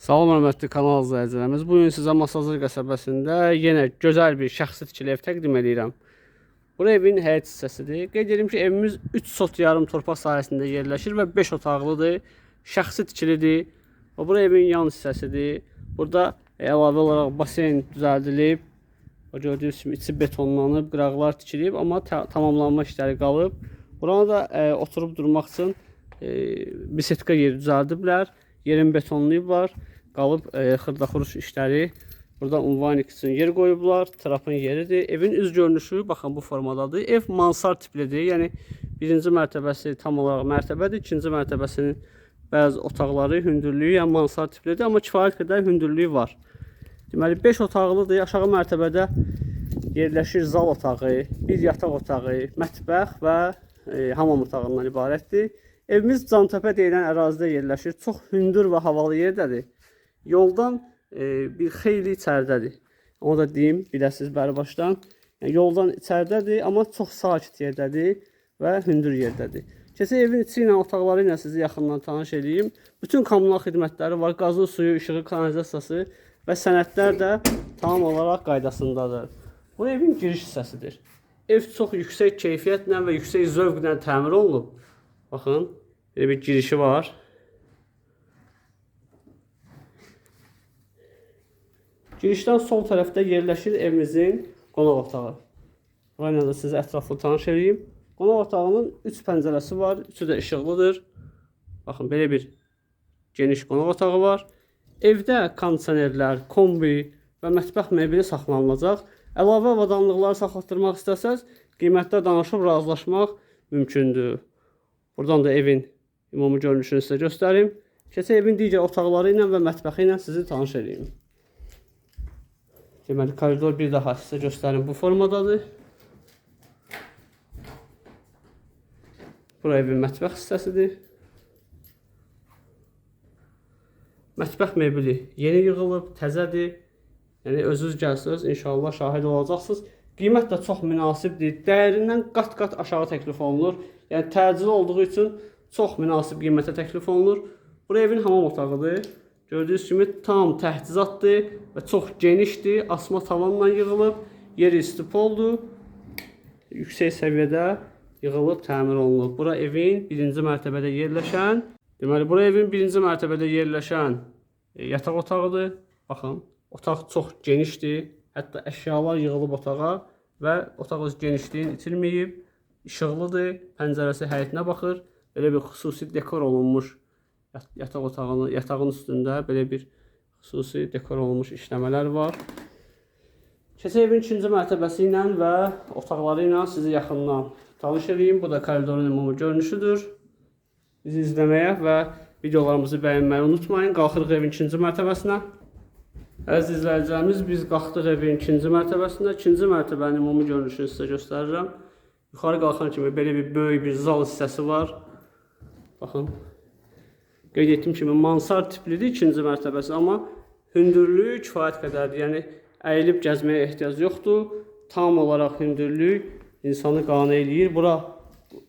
Salam hörmətli kanal izləyicilərimiz. Bu gün sizə Masazır qəsəbəsində yenə gözəl bir şəxsi tikili ev təqdim edirəm. Bu evin həyət hissəsidir. Qeyd edim ki, evimiz 3 sot yarım torpaq sahəsində yerləşir və 5 otaqlıdır. Şəxsi tikilidir. Və bu evin yan hissəsidir. Burada əlavə olaraq basen düzəldilib. O gördüyünüz kimi içi betonlanıb, qıraqlar tikilib, amma ta tamamlanma işləri qalıb. Buranı da e, oturub durmaq üçün e, bisetka yeri düzəldiblər. Yerin betonlayıblar. Qalıb e, xırda-xuruş işləri. Burada unvanik üçün yer qoyublar. Trapın yeridir. Evin üz görünüşü baxın bu formadadır. Ev mansard tiplidir. Yəni birinci mərtəbəsi tam olaraq mərtəbədir. İkinci mərtəbəsinin bəzi otaqları hündürlüyü yəni mansard tiplidir, amma kifayət qədər hündürlüyü var. Deməli 5 otaqlıdır. Aşağı mərtəbədə yerləşir zal otağı, bir yataq otağı, mətbəx və e, hamam otağından ibarətdir. Evimiz Cantəpə deyilən ərazidə yerləşir. Çox hündür və havalı yerdədir. Yoldan e, bir xeyli içəridədir. Onu da deyim, biləsiniz bəri başdan. Yəni, yoldan içəridədir, amma çox sakit yerdədir və hündür yerdədir. Keçək evin içi ilə, otaqları ilə sizi yaxından tanış edeyim. Bütün kommunal xidmətləri var. Qazı, suyu, işığı, kanalizasiyası və sənədlər də tam olaraq qaydasındadır. Bu evin giriş hissəsidir. Ev çox yüksək keyfiyyətlə və yüksək zövqlə təmir olunub. Baxın, belə bir girişi var. Girişdən sol tərəfdə yerləşir evimizin qonaq otağı. Burayla da sizi ətraflı tanış edeyim. Qonaq otağının 3 pəncərəsi var, üçü də işıqlıdır. Baxın, belə bir geniş qonaq otağı var. Evdə kondisionerlər, kombi və mətbəx mebeli saxlanılacaq. Əlavə avadanlıqları saxlatdırmaq istəsəz, qiymətdə danışıb razılaşmaq mümkündür. Buradan da evin ümumi görünüşünü sizə göstərim. Keçək evin digər otaqları ilə və mətbəxi ilə sizi tanış edeyim. Deməli, koridor bir daha sizə göstərim bu formadadır. Bura evin mətbəx hissəsidir. Mətbəx mebeli yeni yığılıb, təzədir. Yəni özünüz gəlsiniz, inşallah şahid olacaqsınız. Qiymət də çox münasibdir. Dəyərindən qat-qat aşağı təklif olunur. Yəni təcili olduğu üçün çox münasib qiymətə təklif olunur. Bura evin hamam otağıdır. Gördüyünüz kimi tam təchizatdır və çox genişdir. Asma tavanla yığılıb. Yeri istipoldur. Yüksək səviyyədə yığılıb təmir olunub. Bura evin birinci mərtəbədə yerləşən, deməli bura evin birinci mərtəbədə yerləşən e, yataq otağıdır. Baxın, otaq çox genişdir. Hətta əşyalar yığılıb otağa və otaq öz genişliyini itirməyib. İşıqlıdır, pəncərəsi həyətinə baxır. Belə bir xüsusi dekor olunmuş yataq otağının, yatağın üstündə belə bir xüsusi dekor olunmuş işləmələr var. Keçək evin ikinci mərtəbəsi ilə və otaqları ilə sizi yaxından tanış edeyim. Bu da koridorun ümumi görünüşüdür. Bizi izləməyə və videolarımızı bəyənməyi unutmayın. Qalxırıq evin ikinci mərtəbəsinə. Əziz izləyicilərimiz, biz qalxdıq evin ikinci mərtəbəsinə. İkinci mərtəbənin ümumi görünüşünü sizə göstərirəm. Yuxarı qalxan kimi belə bir böyük bir zal hissəsi var. Baxın. Qeyd etdiyim kimi mansard tiplidir ikinci mərtəbəsi, amma hündürlüyü kifayət qədərdir. Yəni əyilib gəzməyə ehtiyac yoxdur. Tam olaraq hündürlük insanı qane eləyir. Bura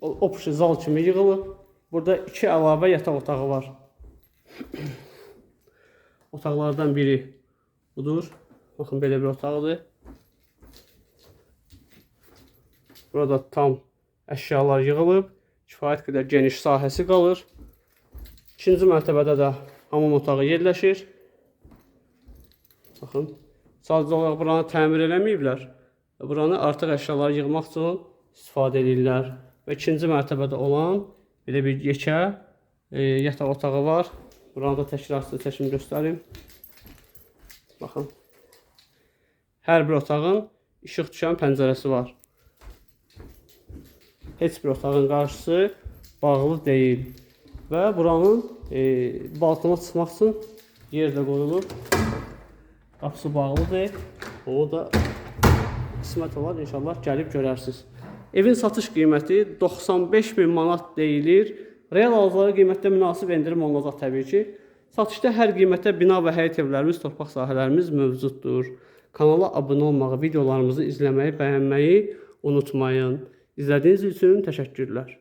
opşi zal kimi yığılıb. Burada iki əlavə yataq otağı var. Otaqlardan biri budur. Baxın belə bir otaqdır. Burada tam əşyalar yığılıb. Kifayət qədər geniş sahəsi qalır. İkinci mərtəbədə də hamam otağı yerləşir. Baxın. Sadəcə olaraq buranı təmir eləməyiblər. Buranı artıq əşyaları yığmaq üçün istifadə edirlər. Və ikinci mərtəbədə olan belə bir yekə e, yataq otağı var. Buranı da təkrar sizə çəkim göstərim. Baxın. Hər bir otağın işıq düşən pəncərəsi var. Heç bir otağın qarşısı bağlı deyil. Və buranın e, balkona çıxmaq üçün yer də qoyulub. Qapısı bağlıdır. O da qismət olar inşallah gəlib görərsiniz. Evin satış qiyməti 95 min manat deyilir. Real alıcılara qiymətdə münasib endirim olunacaq təbii ki. Satışda hər qiymətə bina və həyət evlərimiz, torpaq sahələrimiz mövcuddur. Kanala abunə olmağı, videolarımızı izləməyi, bəyənməyi unutmayın. İzlədiyiniz üçün təşəkkürlər.